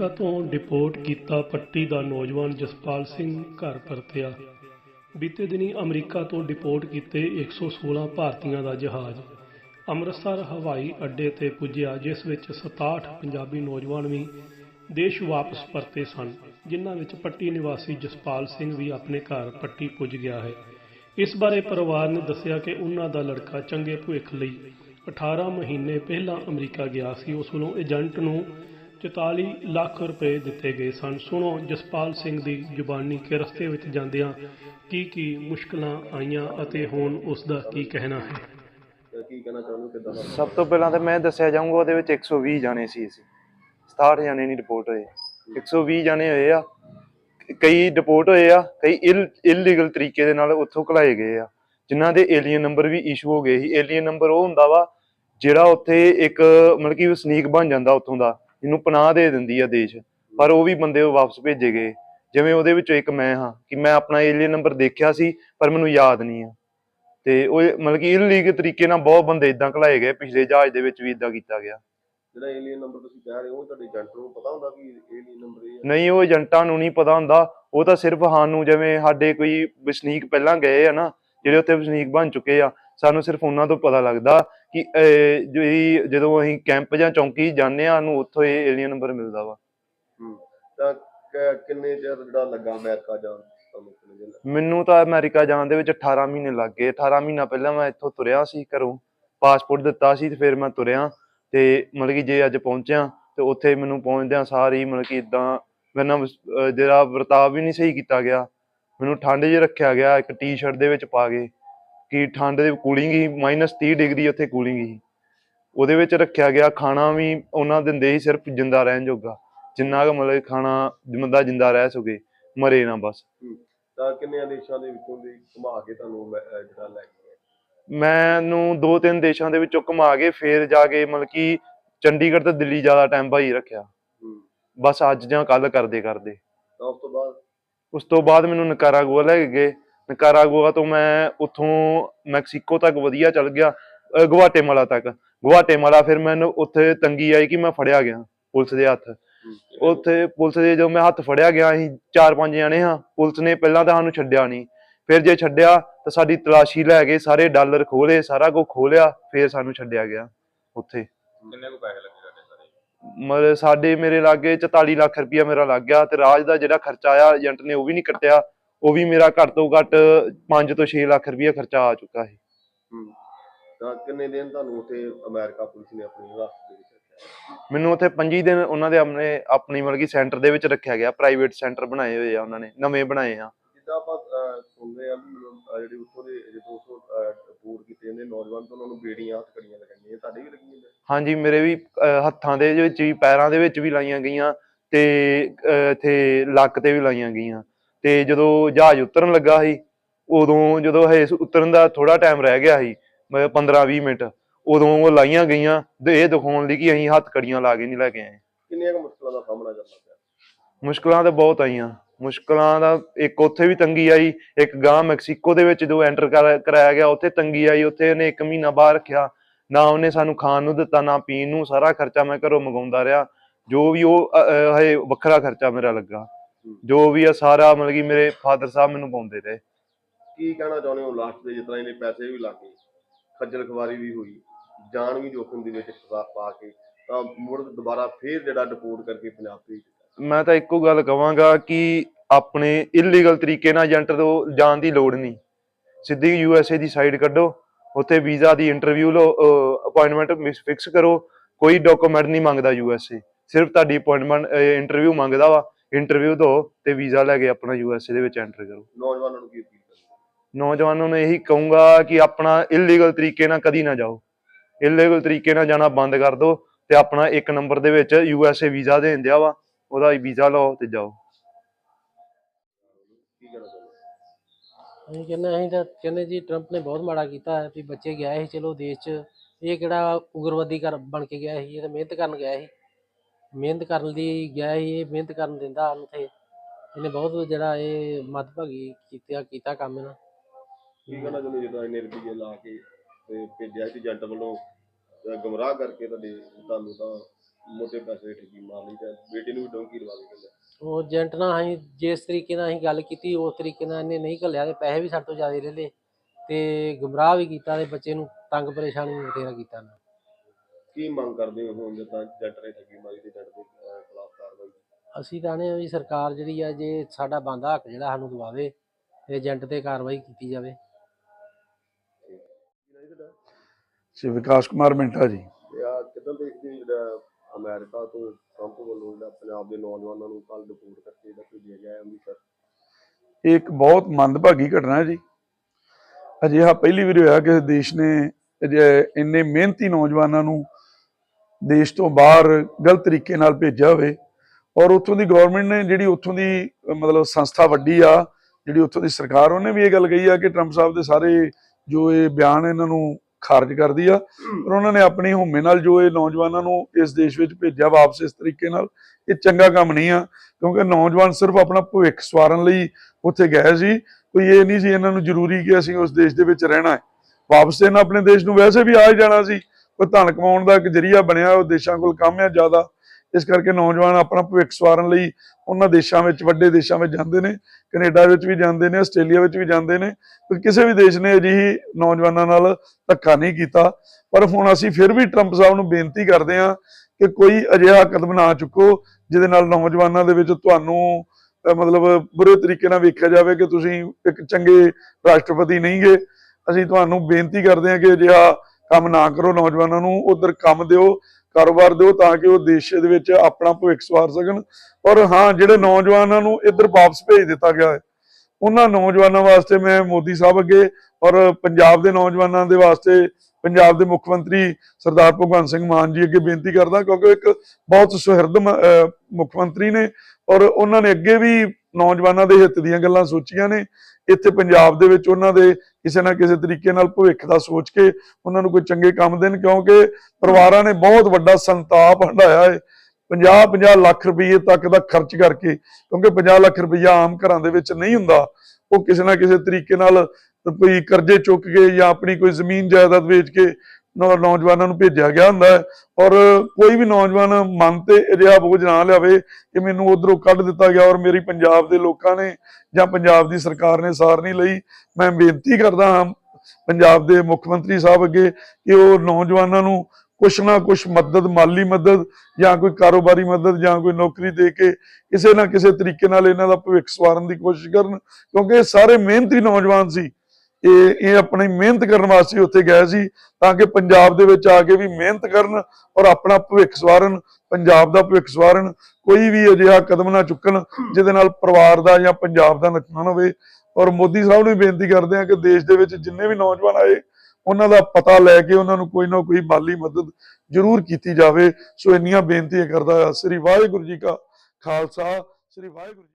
America ਤੋਂ deport ਕੀਤਾ ਪੱਟੀ ਦਾ ਨੌਜਵਾਨ ਜਸਪਾਲ ਸਿੰਘ ਘਰ ਪਰਤਿਆ। ਬੀਤੇ ਦਿਨੀ ਅਮਰੀਕਾ ਤੋਂ ਡਿਪੋਰਟ ਕੀਤੇ 116 ਭਾਰਤੀਆਂ ਦਾ ਜਹਾਜ਼। ਅੰਮ੍ਰਿਤਸਰ, ਹਵਾਈ ਅੱਡੇ ਤੇ ਪੁੱਜਿਆ, ਜਿਸ ਵਿੱਚ 67 ਪੰਜਾਬੀ ਨੌਜਵਾਨ ਵੀ ਦੇਸ਼ ਵਾਪਸ ਪਰਤੇ ਸਨ, ਜਿਨ੍ਹਾਂ ਵਿੱਚ ਪੱਟੀ ਨਿਵਾਸੀ ਜਸਪਾਲ ਸਿੰਘ ਵੀ ਆਪਣੇ ਘਰ ਪੱਟੀ ਪੁੱਜ ਗਿਆ ਹੈ। ਇਸ ਬਾਰੇ ਪਰਿਵਾਰ ਨੇ ਦੱਸਿਆ ਕਿ ਉਹਨਾਂ ਦਾ ਲੜਕਾ ਚੰਗੇ ਭਵਿੱਖ ਲਈ 18 ਮਹੀਨੇ ਪਹਿਲਾਂ ਅਮਰੀਕਾ ਗਿਆ ਸੀ। ਉਸ ਵੱਲੋਂ ਏਜੰਟ ਨੂੰ 44 ਲੱਖ ਰੁਪਏ ਦਿੱਤੇ ਗਏ ਸਨ। ਸੁਣੋ ਜਸਪਾਲ ਸਿੰਘ ਦੀ ਜ਼ੁਬਾਨੀ ਕਿ ਰਸਤੇ ਵਿੱਚ ਜਾਂਦਿਆਂ ਕੀ ਕੀ ਮੁਸ਼ਕਲਾਂ ਆਈਆਂ ਅਤੇ ਹੁਣ ਉਸ ਦਾ ਕੀ ਕਹਿਣਾ ਹੈ? ਤੇ ਕੀ ਕਹਿਣਾ ਚਾਹੁੰਦੇ ਹੋ ਕਿੱਦਾਂ ਦਾ? ਸਭ ਤੋਂ ਪਹਿਲਾਂ ਤਾਂ ਮੈਂ ਦੱਸਿਆ ਜਾਊਂਗਾ ਉਹਦੇ ਵਿੱਚ 120 ਜਾਣੇ ਸੀ ਅਸੀਂ। 67 ਜਾਣੇ ਨਹੀਂ ਰਿਪੋਰਟ ਹੋਏ। 120 ਜਾਣੇ ਹੋਏ ਆ। ਕਈ ਰਿਪੋਰਟ ਹੋਏ ਆ ਕਈ ਇਲੀਗਲ ਤਰੀਕੇ ਦੇ ਨਾਲ ਉੱਥੋਂ ਘਲਾਏ ਗਏ ਆ। ਜਿਨ੍ਹਾਂ ਦੇ ਏਲੀਅਨ ਨੰਬਰ ਵੀ ਇਸ਼ੂ ਹੋ ਗਏ ਸੀ। ਏਲੀਅਨ ਨੰਬਰ ਉਹ ਹੁੰਦਾ ਵਾ ਜਿਹੜਾ ਉੱਥੇ ਇੱਕ ਮਤਲਬ ਕਿ ਸਨੀਕ ਬਣ ਜਾਂਦਾ ਉੱਥੋਂ ਦਾ। ਜਿਹਨੂੰ ਪਨਾਹ ਦੇ ਦਿੰਦੀ ਆ ਦੇਸ਼ ਪਰ ਉਹ ਵੀ ਬੰਦੇ ਉਹ ਵਾਪਸ ਭੇਜੇ ਗਏ। ਜਿਵੇਂ ਉਹਦੇ ਵਿੱਚੋਂ ਇੱਕ ਮੈਂ ਹਾਂ ਕਿ ਮੈਂ ਆਪਣਾ ਏਲੀਅਨ ਨੰਬਰ ਦੇਖਿਆ ਸੀ ਪਰ ਮੈਨੂੰ ਯਾਦ ਨਹੀਂ ਆ। ਤੇ ਉਹ ਮਤਲਬ ਕਿ ਇਲੀਗਲ ਤਰੀਕੇ ਨਾਲ ਬਹੁਤ ਬੰਦੇ ਇਦਾਂ ਘਲਾਏ ਗਏ ਪਿਛਲੇ ਜਹਾਜ਼ ਦੇ ਵਿੱਚ ਵੀ ਇਦਾਂ ਕੀਤਾ ਗਿਆ। ਜਿਹੜਾ ਏਲੀਅਨ ਨੰਬਰ ਤੁਸੀਂ ਕਹਿ ਰਹੇ ਹੋ ਉਹ ਤੁਹਾਡੇ ਏਜੰਟ ਨੂੰ ਪਤਾ ਹੁੰਦਾ ਵੀ ਏਲੀਅਨ ਨੰਬਰ ਇਹ ਨਹੀਂ ਉਹ ਏਜੰਟਾਂ ਨੂੰ ਨਹੀਂ ਪਤਾ ਹੁੰਦਾ। ਉਹ ਤਾਂ ਸਿਰਫ ਸਾਨੂੰ ਜਿਵੇਂ ਸਾਡੇ ਕੋਈ ਵਸਨੀਕ ਪਹਿਲਾਂ ਗਏ ਆ ਨਾ ਜਿਹੜੇ ਉੱਥੇ ਵਸਨੀਕ ਬਣ ਚੁੱਕੇ ਆ ਸਾਨੂੰ ਸਿਰਫ ਉਹਨਾਂ ਤੋਂ ਪਤਾ ਲੱਗਦਾ ਕਿ ਜਿਹੜੀ ਜਦੋਂ ਅਸੀਂ ਕੈਂਪ ਜਾਂ ਚੌਂਕੀ ਜਾਂਦੇ ਆ ਸਾਨੂੰ ਉੱਥੋਂ ਇਹ ਏਲੀਅਨ ਨੰਬਰ ਮਿਲਦਾ ਵਾ। ਤਾਂ ਕਿੰਨੇ ਚਿਰ ਜਿਹੜਾ ਲੱਗਾ ਅਮਰੀਕਾ ਜਾਣ? ਮੈਨੂੰ ਤਾਂ ਅਮਰੀਕਾ ਜਾਣ ਦੇ ਵਿੱਚ 18 ਮਹੀਨੇ ਲੱਗ ਗਏ। 18 ਮਹੀਨਾ ਪਹਿਲਾਂ ਮੈਂ ਇੱਥੋਂ ਤੁਰਿਆ ਸੀ ਘਰੋਂ। ਪਾਸਪੋਰਟ ਦਿੱਤਾ ਸੀ ਤੇ ਫਿਰ ਮੈਂ ਤੁਰਿਆ। ਤੇ ਮਤਲਬ ਕਿ ਜੇ ਅੱਜ ਪਹੁੰਚਿਆ ਤੇ ਉੱਥੇ ਮੈਨੂੰ ਪਹੁੰਚਦਿਆਂ ਸਾਰ ਮਤਲਬ ਕਿ ਇਦਾਂ ਅਹ ਜਿਹੜਾ ਵਰਤਾਵ ਵੀ ਨਹੀਂ ਸਹੀ ਕੀਤਾ ਗਿਆ। ਮੈਨੂੰ ਠੰਡ 'ਚ ਰੱਖਿਆ ਗਿਆ ਇੱਕ ਟੀ-ਸ਼ਰਟ ਦੇ ਵਿੱਚ ਪਾ ਕੇ। ਕਿ ਠੰਡ ਦੇ ਕੂਲਿੰਗ ਹੀ -30 ਡਿਗਰੀ ਉੱਥੇ ਕੂਲਿੰਗ ਹੀ। ਉਹਦੇ ਵਿੱਚ ਰੱਖਿਆ ਗਿਆ ਖਾਣਾ ਵੀ ਉਹਨਾਂ ਦਿੰਦੇ ਸੀ ਸਿਰਫ ਜਿੰਦਾ ਰਹਿਣ ਜੋਗਾ। ਜਿੰਨਾ ਕੁ ਮਤਲਬ ਖਾਣਾ ਬੰਦਾ ਜਿੰਦਾ ਰਹਿ ਸਕੇ ਮਰੇ ਨਾ ਬਸ। ਤਾਂ ਕਿੰਨੇ ਦੇਸ਼ਾਂ ਦੇ ਵਿੱਚੋਂ ਦੀ ਘੁਮਾ ਕੇ ਤੁਹਾਨੂੰ ਜਿਹੜਾ ਲੈ ਕੇ? ਮੈਨੂੰ ਦੋ ਤਿੰਨ ਦੇਸ਼ਾਂ ਦੇ ਵਿੱਚੋਂ ਘੁਮਾ ਕੇ ਫੇਰ ਜਾ ਕੇ ਮਤਲਬ ਕਿ ਚੰਡੀਗੜ੍ਹ ਤੇ ਦਿੱਲੀ ਜ਼ਿਆਦਾ ਟਾਈਮ ਭਾਈ ਰੱਖਿਆ। ਹੂੰ। ਬਸ ਅੱਜ ਜਾਂ ਕੱਲ ਕਰਦੇ ਕਰਦੇ ਤਾਂ ਉਸ ਤੋਂ ਬਾਅਦ? ਉਸ ਤੋਂ ਬਾਅਦ ਮੈਨੂੰ ਨਕਾਰਾਗੁਆ ਲੈ ਕੇ ਗਏ। ਨਕਾਰਾਗੁਆ ਤੋਂ ਮੈਂ ਉੱਥੋਂ ਮੈਕਸੀਕੋ ਤੱਕ ਵਧੀਆ ਚੱਲ ਗਿਆ ਅਹ ਗੁਆਟੇਮਾਲਾ ਤੱਕ। ਗੁਆਟੇਮਾਲਾ ਫਿਰ ਮੈਨੂੰ ਉੱਥੇ ਤੰਗੀ ਆਈ ਕਿ ਮੈਂ ਫੜਿਆ ਗਿਆ ਪੁਲਿਸ ਦੇ ਹੱਥ। ਉੱਥੇ ਪੁਲਿਸ ਦੇ ਜਦੋਂ ਮੈਂ ਹੱਥ ਫੜਿਆ ਗਿਆ ਅਸੀਂ ਚਾਰ ਪੰਜ ਜਣੇ ਹਾਂ ਪੁਲਿਸ ਨੇ ਪਹਿਲਾਂ ਤਾਂ ਸਾਨੂੰ ਛੱਡਿਆ ਨਹੀਂ। ਫਿਰ ਜੇ ਛੱਡਿਆ ਤਾਂ ਸਾਡੀ ਤਲਾਸ਼ੀ ਲੈ ਕੇ ਸਾਰੇ ਡਾਲਰ ਖੋਲੇ ਸਾਰਾ ਕੁਝ ਖੋਲਿਆ ਫਿਰ ਸਾਨੂੰ ਛੱਡਿਆ ਗਿਆ ਉੱਥੇ। ਕਿੰਨੇ ਕੁ ਪੈਸੇ ਲੱਗੇ ਮਤਲਬ ਸਾਡੇ ਮੇਰੇ ਲਾਗੇ 44 ਲੱਖ ਰੁਪਇਆ ਮੇਰਾ ਲੱਗ ਗਿਆ ਤੇ ਰਾਜ ਦਾ ਜਿਹੜਾ ਖਰਚਾ ਆਇਆ ਏਜੰਟ ਨੇ ਉਹ ਵੀ ਨਹੀਂ ਕੱਟਿਆ। ਉਹ ਵੀ ਮੇਰਾ ਘੱਟ ਤੋਂ ਘੱਟ 5 ਤੋਂ 6 ਲੱਖ ਰੁਪਇਆ ਖਰਚਾ ਆ ਚੁੱਕਾ ਹੈ ਹੂੰ। ਤਾਂ ਕਿੰਨੇ ਦਿਨ ਤੁਹਾਨੂੰ ਉੱਥੇ ਅਮਰੀਕਾ ਪੁਲਿਸ ਨੇ ਆਪਣੀ ਹਿਰਾਸਤ ਦੇ ਵਿੱਚ ਰੱਖਿਆ? ਮੈਨੂੰ ਉੱਥੇ 25 ਦਿਨ ਉਹਨਾਂ ਦੇ ਆਪਣੇ ਆਪਣੀ ਮਤਲਬ ਕਿ ਸੈਂਟਰ ਦੇ ਵਿੱਚ ਰੱਖਿਆ ਗਿਆ ਪ੍ਰਾਈਵੇਟ ਸੈਂਟਰ ਬਣਾਏ ਹੋਏ ਆ ਉਹਨਾਂ ਨੇ ਨਵੇਂ ਬਣਾਏ ਆ। ਜਿੱਦਾਂ ਆਪਾਂ ਅਹ, ਸੁਣਦੇ ਆ ਵੀ ਅਹ, ਜਿਹੜੇ ਉੱਥੋਂ ਦੇ ਉੱਥੋਂ ਰਿਪੋਰਟ ਕੀਤੇ ਜਾਂਦੇ ਨੌਜਵਾਨ ਤਾਂ ਉਹਨਾਂ ਨੂੰ ਬੇੜੀਆਂ ਹੱਥ ਕੜੀਆਂ ਲਗਾਈਆਂ ਤੁਹਾਡੇ ਵੀ ਲੱਗੀਆਂ ਨੇ? ਹਾਂਜੀ ਮੇਰੇ ਵੀ ਅਹ, ਹੱਥਾਂ ਦੇ ਵਿੱਚ ਵੀ ਪੈਰਾਂ ਦੇ ਵਿੱਚ ਵੀ ਲਾਈਆਂ ਗਈਆਂ ਤੇ ਅਹ, ਇੱਥੇ ਲੱਕ ਤੇ ਵੀ ਲਾਈਆਂ ਗਈਆਂ। ਤੇ ਜਦੋਂ ਜਹਾਜ਼ ਉਤਰਨ ਲੱਗਾ ਸੀ ਉਦੋਂ ਜਦੋਂ ਹੈ ਉਤਰਨ ਦਾ ਥੋੜਾ ਟਾਈਮ ਰਹਿ ਗਿਆ ਸੀ ਮਤਲਬ 15 20 ਮਿੰਟ ਉਦੋਂ ਉਹ ਲਾਈਆਂ ਗਈਆਂ ਤੇ ਇਹ ਦਿਖਾਉਣ ਲਈ ਕਿ ਅਸੀਂ ਹੱਥ ਕੜੀਆਂ ਲਾ ਕੇ ਨਹੀਂ ਲੈ ਕੇ ਆਏ। ਕਿੰਨੀਆਂ ਕੁ ਮੁਸ਼ਕਲਾਂ ਦਾ ਸਾਹਮਣਾ ਕਰਨਾ ਪਿਆ? ਮੁਸ਼ਕਲਾਂ ਤਾਂ ਬਹੁਤ ਆਈਆਂ। ਮੁਸ਼ਕਲਾਂ ਦਾ ਇੱਕ ਉੱਥੇ ਵੀ ਤੰਗੀ ਆਈ ਇੱਕ ਗਾਂ ਮੈਕਸੀਕੋ ਦੇ ਵਿੱਚ ਜਦੋਂ ਐਂਟਰ ਕਰਾਇਆ ਗਿਆ ਉੱਥੇ ਤੰਗੀ ਆਈ ਉੱਥੇ ਇਹਨੇ ਇੱਕ ਮਹੀਨਾ ਬਾਹਰ ਰੱਖਿਆ। ਨਾ ਉਹਨੇ ਸਾਨੂੰ ਖਾਣ ਨੂੰ ਦਿੱਤਾ ਨਾ ਪੀਣ ਨੂੰ ਸਾਰਾ ਖਰਚਾ ਮੈਂ ਘਰੋਂ ਮੰਗਾਉਂਦਾ ਰਿਹਾ। ਜੋ ਵੀ ਉਹ ਹਜੇ ਵੱਖਰਾ ਖਰਚਾ ਮੇਰਾ ਲੱਗਾ। ਜੋ ਵੀ ਆ ਸਾਰਾ ਮਤਲਬ ਕਿ ਮੇਰੇ ਫਾਦਰ ਸਾਹਿਬ ਮੈਨੂੰ ਪਾਉਂਦੇ ਰਹੇ। ਕੀ ਕਹਿਣਾ ਚਾਹੁੰਦੇ ਹੋ ਲਾਸਟ ਦੇ ਤਰ੍ਹਾਂ ਇਹਨੇ ਪੈਸੇ ਵੀ ਲਾਗੇ ਖੱਜਲ ਖਵਾਰੀ ਵੀ ਹੋਈ ਜਾਨ ਵੀ ਜੋਖਮ ਦੇ ਵਿੱਚ ਪਾ ਪਾ ਕੇ ਤਾਂ ਮੁੜ ਦੁਬਾਰਾ ਫੇਰ ਜਿਹੜਾ ਡਿਪੋਰਟ ਕਰਕੇ ਪੰਜਾਬ ਭੇਜ ਮੈਂ ਤਾਂ ਇੱਕੋ ਗੱਲ ਕਵਾਂਗਾ ਕਿ ਆਪਣੇ ਇਲੀਗਲ ਤਰੀਕੇ ਨਾਲ ਏਜੰਟ ਤੋਂ ਜਾਣ ਦੀ ਲੋੜ ਨਹੀਂ। ਸਿੱਧੀ ਯੂ ਐਸ ਏ ਦੀ ਸਾਈਡ ਕੱਢੋ ਉੱਥੇ ਵੀਜ਼ਾ ਦੀ ਇੰਟਰਵਿਊ ਲਓ ਅਪਾਇੰਟਮੈਂਟ ਫਿਕਸ ਕਰੋ ਕੋਈ ਡਾਕੂਮੈਂਟ ਨਹੀਂ ਮੰਗਦਾ ਯੂ ਐਸ ਏ ਸਿਰਫ ਤੁਹਾਡੀ ਅਪਾਇੰਟਮੈਂਟ ਇੰਟਰਵਿਊ ਮੰਗਦਾ ਵਾ। ਇੰਟਰਵਿਊ ਦਿਓ ਤੇ ਵੀਜ਼ਾ ਲੈ ਕੇ ਆਪਣਾ ਯੂ ਐਸ ਏ ਦੇ ਵਿੱਚ ਐਂਟਰ ਕਰੋ। ਨੌਜਵਾਨਾਂ ਨੂੰ ਕੀ ਅਪੀਲ ਕਰਦੇ ਨੌਜਵਾਨਾਂ ਨੂੰ ਇਹੀ ਕਹੂੰਗਾ ਕਿ ਆਪਣਾ ਇਲੀਗਲ ਤਰੀਕੇ ਨਾਲ ਕਦੀ ਨਾ ਜਾਓ। ਇਲੀਗਲ ਤਰੀਕੇ ਨਾਲ ਜਾਣਾ ਬੰਦ ਕਰ ਦਿਓ ਤੇ ਆਪਣਾ ਇੱਕ ਨੰਬਰ ਦੇ ਵਿੱਚ ਯੂ ਐਸ ਏ ਵੀਜ਼ਾ ਦੇ ਦਿੰਦਿਆ ਵਾ ਉਹਦਾ ਵੀਜ਼ਾ ਲਓ ਤੇ ਜਾਓ? ਅਸੀਂ ਕਹਿੰਦੇ ਅਸੀਂ ਤਾਂ ਕਹਿੰਦੇ ਜੀ ਟਰੰਪ ਨੇ ਬਹੁਤ ਮਾੜਾ ਕੀਤਾ ਹੈ ਵੀ ਬੱਚੇ ਗਿਆ ਸੀ ਚਲੋ ਦੇਸ਼ 'ਚ ਇਹ ਕਿਹੜਾ ਉਗਰਵਾਦੀ ਕਰ ਬਣ ਕੇ ਗਿਆ ਸੀ ਇਹ ਤਾਂ ਮਿਹਨਤ ਕਰਨ ਗਿਆ ਸੀ। ਮਿਹਨਤ ਕਰਨ ਲਈ ਗਿਆ ਸੀ ਇਹ ਮਿਹਨਤ ਕਰਨ ਦਿੰਦਾ ਸਾਨੂੰ ਤੇ ਇਹਨੇ ਬਹੁਤ ਜਿਹੜਾ ਇਹ ਮੱਧਭਾਗੀ ਕੀਤਾ ਕੀਤਾ ਕੰਮ ਇਹਨਾਂ ਕੀ ਕਹਿਣਾ ਚਾਹੁੰਦੇ ਜਦੋਂ ਇਹਨੇ ਰੁਪਈਏ ਲਾ ਕੇ ਤੇ ਭੇਜਿਆ ਸੀ ਏਜੰਟ ਵੱਲੋਂ? ਅਹ ਗੁੰਮਰਾਹ ਕਰਕੇ ਤੁਹਾਡੇ ਤੁਹਾਨੂੰ ਤਾਂ ਮੋਟੇ ਪੈਸੇ ਠੱਗੀ ਮਾਰ ਲਈ ਤੇ ਬੇਟੀ ਨੂੰ ਵੀ ਡੋਂਕੀ ਲਵਾ ਕੇ ਕਹਿੰਦੇ। ਉਹ ਏਜੰਟ ਨਾਲ ਅਸੀਂ ਜਿਸ ਤਰੀਕੇ ਨਾਲ ਅਸੀਂ ਗੱਲ ਕੀਤੀ ਉਸ ਤਰੀਕੇ ਨਾਲ ਇਹਨੇ ਨਹੀਂ ਘੱਲਿਆ ਤੇ ਪੈਸੇ ਵੀ ਸਾਡੇ ਤੋਂ ਜ਼ਿਆਦਾ ਲੈ ਲਏ ਤੇ ਗੁੰਮਰਾਹ ਵੀ ਕੀਤਾ ਤੇ ਬੱਚੇ ਨੂੰ ਤੰਗ ਪਰੇਸ਼ਾਨੀ ਵੀ ਬਥੇਰਾ ਕੀਤਾ ਨਾ ਕੀ ਮੰਗ ਕਰਦੇ ਹੋ ਹੁਣ ਜੇ ਤਾਂ ਜੱਟ ਨੇ ਠੱਗੀ ਮਾਰੀ ਤੇ ਜੱਟ ਦੇ ਅਹ, ਖਿਲਾਫ ਕਾਰਵਾਈ? ਅਸੀਂ ਚਾਹੁੰਦੇ ਹਾਂ ਵੀ ਸਰਕਾਰ ਜਿਹੜੀ ਆ ਜੇ ਸਾਡਾ ਬੰਦਾ ਹੱਕ ਜਿਹੜਾ ਸਾਨੂੰ ਦਵਾਵੇ ਏਜੰਟ ਤੇ ਕਾਰਵਾਈ ਕੀਤੀ ਜਾਵੇ। ਸ਼੍ਰੀ ਵਿਕਾਸ ਕੁਮਾਰ ਮਿੰਟਾ ਜੀ। ਤੇ ਆ ਕਿਦਾਂ ਦੇਖਦੇ ਹੋ ਜਿਹੜਾ ਅਮਰੀਕਾ ਤੋਂ ਟਰੰਪ ਵੱਲੋਂ ਜਿਹੜਾ ਪੰਜਾਬ ਦੇ ਨੌਜਵਾਨਾਂ ਨੂੰ ਕੱਲ ਡਿਪੋਰਟ ਕਰਕੇ ਜਿਹੜਾ ਭੇਜਿਆ ਗਿਆ ਹੈ ਅੰਮ੍ਰਿਤਸਰ? ਇਹ ਇੱਕ ਬਹੁਤ ਮੰਦਭਾਗੀ ਘਟਨਾ ਹੈ ਜੀ। ਅਜਿਹਾ ਪਹਿਲੀ ਵਾਰ ਹੋਇਆ ਕਿ ਦੇਸ਼ ਨੇ ਅਜਿਹੇ ਇੰਨੇ ਮਿਹਨਤੀ ਨੌਜਵਾਨਾਂ ਨੂੰ ਦੇਸ਼ ਤੋਂ ਬਾਹਰ ਗਲਤ ਤਰੀਕੇ ਨਾਲ ਭੇਜਿਆ ਹੋਵੇ ਔਰ ਉੱਥੋਂ ਦੀ ਗਵਰਨਮੈਂਟ ਨੇ ਜਿਹੜੀ ਉੱਥੋਂ ਦੀ ਮਤਲਬ ਸੰਸਥਾ ਵੱਡੀ ਆ ਜਿਹੜੀ ਉੱਥੋਂ ਦੀ ਸਰਕਾਰ ਉਹਨੇ ਵੀ ਇਹ ਗੱਲ ਕਹੀ ਆ ਕਿ ਟਰੰਪ ਸਾਹਿਬ ਦੇ ਸਾਰੇ ਜੋ ਇਹ ਬਿਆਨ ਇਹਨਾਂ ਨੂੰ ਖਾਰਜ ਕਰਦੀ ਆ ਪਰ ਉਹਨਾਂ ਨੇ ਆਪਣੀ ਹਉਮੈ ਨਾਲ ਜੋ ਇਹ ਨੌਜਵਾਨਾਂ ਨੂੰ ਇਸ ਦੇਸ਼ ਵਿੱਚ ਭੇਜਿਆ ਵਾਪਸ ਇਸ ਤਰੀਕੇ ਨਾਲ ਇਹ ਚੰਗਾ ਕੰਮ ਨਹੀਂ ਆ ਕਿਉਂਕਿ ਨੌਜਵਾਨ ਸਿਰਫ ਆਪਣਾ ਭਵਿੱਖ ਸਵਾਰਨ ਲਈ ਉੱਥੇ ਗਏ ਸੀ ਕੋਈ ਇਹ ਨਹੀਂ ਸੀ ਇਹਨਾਂ ਨੂੰ ਜ਼ਰੂਰੀ ਕਿ ਅਸੀਂ ਉਸ ਦੇਸ਼ ਦੇ ਵਿੱਚ ਰਹਿਣਾ ਹੈ। ਵਾਪਸ ਇਹਨਾਂ ਆਪਣੇ ਦੇਸ਼ ਨੂੰ ਵੈਸੇ ਵੀ ਆ ਜਾਣਾ ਸੀ। ਕੋਈ ਧਨ ਕਮਾਉਣ ਦਾ ਇੱਕ ਜਰੀਆ ਬਣਿਆ, ਉਹ ਦੇਸ਼ਾਂ ਕੋਲ ਕੰਮ ਹੈ ਜ਼ਿਆਦਾ। ਇਸ ਕਰਕੇ ਨੌਜਵਾਨ ਆਪਣਾ ਭਵਿੱਖ ਸਵਾਰਨ ਲਈ ਉਹਨਾਂ ਦੇਸ਼ਾਂ ਵਿੱਚ, ਵੱਡੇ ਦੇਸ਼ਾਂ ਵਿੱਚ ਜਾਂਦੇ ਨੇ, ਕੈਨੇਡਾ ਵਿੱਚ ਵੀ ਜਾਂਦੇ ਨੇ, ਆਸਟ੍ਰੇਲੀਆ ਵਿੱਚ ਵੀ ਜਾਂਦੇ ਨੇ। ਪਰ ਕਿਸੇ ਵੀ ਦੇਸ਼ ਨੇ ਅਜਿਹੀ ਨੌਜਵਾਨਾਂ ਨਾਲ ਧੱਕਾ ਨਹੀਂ ਕੀਤਾ। ਪਰ ਹੁਣ ਅਸੀਂ ਫਿਰ ਵੀ ਟਰੰਪ ਸਾਹਿਬ ਨੂੰ ਬੇਨਤੀ ਕਰਦੇ ਹਾਂ ਕਿ ਕੋਈ ਅਜਿਹਾ ਕਦਮ ਨਾ ਚੁੱਕੋ, ਜਿਹਦੇ ਨਾਲ ਨੌਜਵਾਨਾਂ ਦੇ ਵਿੱਚ ਤੁਹਾਨੂੰ ਮਤਲਬ ਬੁਰੇ ਤਰੀਕੇ ਨਾਲ ਵੇਖਿਆ ਜਾਵੇ ਕਿ ਤੁਸੀਂ ਇੱਕ ਚੰਗੇ ਰਾਸ਼ਟਰਪਤੀ ਨਹੀਂ ਗੇ ਅਸੀਂ ਤੁਹਾਨੂੰ ਬੇਨਤੀ ਕਰਦੇ ਹਾਂ ਕਿ ਅਜਿਹਾ ਕੰਮ ਨਾ ਕਰੋ ਨੌਜਵਾਨਾਂ ਨੂੰ, ਉਧਰ ਕੰਮ ਦਿਓ, ਕਾਰੋਬਾਰ ਦਿਓ ਤਾਂ ਕਿ ਉਹ ਦੇਸ਼ ਦੇ ਵਿੱਚ ਆਪਣਾ ਭਵਿੱਖ ਸਵਾਰ ਸਕਣ। ਔਰ ਹਾਂ, ਜਿਹੜੇ ਨੌਜਵਾਨਾਂ ਨੂੰ ਇੱਧਰ ਵਾਪਸ ਭੇਜ ਦਿੱਤਾ ਗਿਆ ਹੈ, ਉਹਨਾਂ ਨੌਜਵਾਨਾਂ ਵਾਸਤੇ ਮੈਂ ਮੋਦੀ ਸਾਹਿਬ ਅੱਗੇ, ਔਰ ਪੰਜਾਬ ਦੇ ਨੌਜਵਾਨਾਂ ਦੇ ਵਾਸਤੇ ਪੰਜਾਬ ਦੇ ਮੁੱਖ ਮੰਤਰੀ ਸਰਦਾਰ ਭਗਵੰਤ ਸਿੰਘ ਮਾਨ ਜੀ ਅੱਗੇ ਬੇਨਤੀ ਕਰਦਾ, ਕਿਉਂਕਿ ਉਹ ਇੱਕ ਬਹੁਤ ਸੁਹਿਰਦ ਮੁੱਖ ਮੰਤਰੀ ਨੇ, ਔਰ ਉਹਨਾਂ ਨੇ ਅੱਗੇ ਵੀ ਨੌਜਵਾਨਾਂ ਦੇ ਹਿੱਤ ਦੀਆਂ ਗੱਲਾਂ ਸੋਚੀਆਂ ਨੇ। ਇੱਥੇ ਪੰਜਾਬ ਦੇ ਵਿੱਚ ਉਹਨਾਂ ਦੇ ਕਿਸੇ ਨਾ ਕਿਸੇ ਤਰੀਕੇ ਨਾਲ ਭਵਿੱਖ ਦਾ ਸੋਚ ਕੇ ਉਹਨਾਂ ਨੂੰ ਕੋਈ ਚੰਗੇ ਕੰਮ ਦੇਣ, ਕਿਉਂਕਿ ਪਰਿਵਾਰਾਂ ਨੇ ਬਹੁਤ ਵੱਡਾ ਸੰਤਾਪ ਹੰਢਾਇਆ ਹੈ। 50 50 ਲੱਖ ਰੁਪਏ ਤੱਕ ਦਾ ਖਰਚ ਕਰਕੇ, ਕਿਉਂਕਿ 50 ਲੱਖ ਰੁਪਈਆ ਆਮ ਘਰਾਂ ਦੇ ਵਿੱਚ ਨਹੀਂ ਹੁੰਦਾ। ਉਹ ਕਿਸੇ ਨਾ ਕਿਸੇ ਤਰੀਕੇ ਨਾਲ ਕੋਈ ਕਰਜ਼ੇ ਚੁੱਕ ਕੇ ਜਾਂ ਆਪਣੀ ਕੋਈ ਜ਼ਮੀਨ ਜਾਇਦਾਦ ਵੇਚ ਕੇ ਨੌਜਵਾਨਾਂ ਨੂੰ ਭੇਜਿਆ ਗਿਆ ਹੁੰਦਾ ਹੈ। ਔਰ ਕੋਈ ਵੀ ਨੌਜਵਾਨ ਮਨ ਤੇ ਅਜਿਹਾ ਬੋਝ ਨਾ ਲਿਆਵੇ ਕਿ ਮੈਨੂੰ ਉਧਰੋਂ ਕੱਢ ਦਿੱਤਾ ਗਿਆ ਔਰ ਮੇਰੀ ਪੰਜਾਬ ਦੇ ਲੋਕਾਂ ਨੇ ਜਾਂ ਪੰਜਾਬ ਦੀ ਸਰਕਾਰ ਨੇ ਸਾਰ ਨਹੀਂ ਲਈ, ਮੈਂ ਬੇਨਤੀ ਕਰਦਾ ਹਾਂ ਪੰਜਾਬ ਦੇ ਮੁੱਖ ਮੰਤਰੀ ਸਾਹਿਬ ਅੱਗੇ ਕਿ ਉਹ ਨੌਜਵਾਨਾਂ ਨੂੰ ਕੁਛ ਨਾ ਕੁਛ ਮਦਦ, ਮਾਲੀ ਮਦਦ ਜਾਂ ਕੋਈ ਕਾਰੋਬਾਰੀ ਮਦਦ ਜਾਂ ਕੋਈ ਨੌਕਰੀ ਦੇ ਕੇ ਕਿਸੇ ਨਾ ਕਿਸੇ ਤਰੀਕੇ ਨਾਲ ਇਹਨਾਂ ਦਾ ਭਵਿੱਖ ਸਵਾਰਨ ਦੀ ਕੋਸ਼ਿਸ਼ ਕਰਨ, ਕਿਉਂਕਿ ਸਾਰੇ ਮਿਹਨਤੀ ਨੌਜਵਾਨ ਸੀ। ਇਹ ਇਹ ਆਪਣੀ ਮਿਹਨਤ ਕਰਨ ਵਾਸਤੇ ਉੱਥੇ ਗਏ ਸੀ ਤਾਂ ਕਿ ਪੰਜਾਬ ਦੇ ਵਿੱਚ ਆ ਕੇ ਵੀ ਮਿਹਨਤ ਕਰਨ ਔਰ ਆਪਣਾ ਭਵਿੱਖ ਸਵਾਰਨ, ਪੰਜਾਬ ਦਾ ਭਵਿੱਖ ਸਵਾਰਨ, ਕੋਈ ਵੀ ਅਜਿਹਾ ਕਦਮ ਨਾ ਚੁੱਕਣ ਜਿਹਦੇ ਨਾਲ ਪਰਿਵਾਰ ਦਾ ਜਾਂ ਪੰਜਾਬ ਦਾ ਨੁਕਸਾਨ ਹੋਵੇ ਔਰ ਮੋਦੀ ਸਾਹਿਬ ਨੂੰ ਵੀ ਬੇਨਤੀ ਕਰਦੇ ਹਾਂ ਕਿ ਦੇਸ਼ ਦੇ ਵਿੱਚ ਜਿੰਨੇ ਵੀ ਨੌਜਵਾਨ ਆਏ, ਉਹਨਾਂ ਦਾ ਪਤਾ ਲੈ ਕੇ ਉਹਨਾਂ ਨੂੰ ਕੋਈ ਨਾ ਕੋਈ ਮਾਲੀ ਮਦਦ ਜ਼ਰੂਰ ਕੀਤੀ ਜਾਵੇ ਸੋ ਇੰਨੀਆਂ ਬੇਨਤੀਆਂ ਕਰਦਾ ਹਾਂ। ਸ੍ਰੀ ਵਾਹਿਗੁਰੂ ਜੀ ਕਾ ਖਾਲਸਾ, ਸ੍ਰੀ ਵਾਹਿਗੁਰੂ ਜੀ